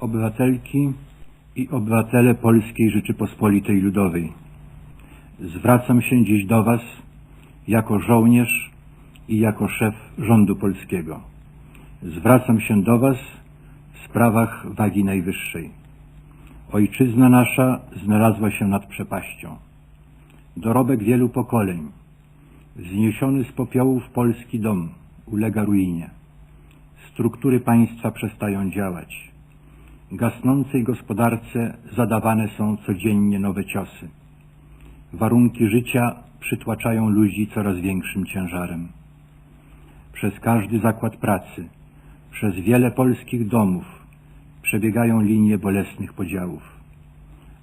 Obywatelki i obywatele Polskiej Rzeczypospolitej Ludowej, zwracam się dziś do Was jako żołnierz i jako szef rządu polskiego. Zwracam się do Was w sprawach wagi najwyższej. Ojczyzna nasza znalazła się nad przepaścią. Dorobek wielu pokoleń, wzniesiony z popiołów polski dom ulega ruinie. Struktury państwa przestają działać. Gasnącej gospodarce zadawane są codziennie nowe ciosy. Warunki życia przytłaczają ludzi coraz większym ciężarem. Przez każdy zakład pracy, przez wiele polskich domów przebiegają linie bolesnych podziałów.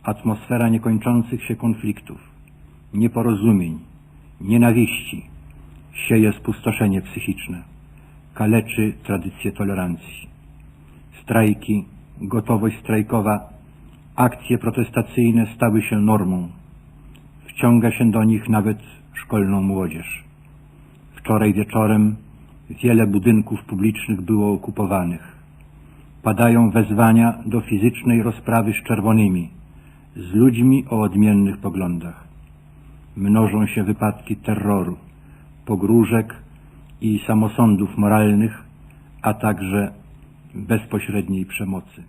Atmosfera niekończących się konfliktów, nieporozumień, nienawiści sieje spustoszenie psychiczne, kaleczy tradycję tolerancji. Strajki, gotowość strajkowa, akcje protestacyjne stały się normą. Wciąga się do nich nawet szkolną młodzież. Wczoraj wieczorem wiele budynków publicznych było okupowanych. Padają wezwania do fizycznej rozprawy z czerwonymi, z ludźmi o odmiennych poglądach. Mnożą się wypadki terroru, pogróżek i samosądów moralnych, a także bezpośredniej przemocy.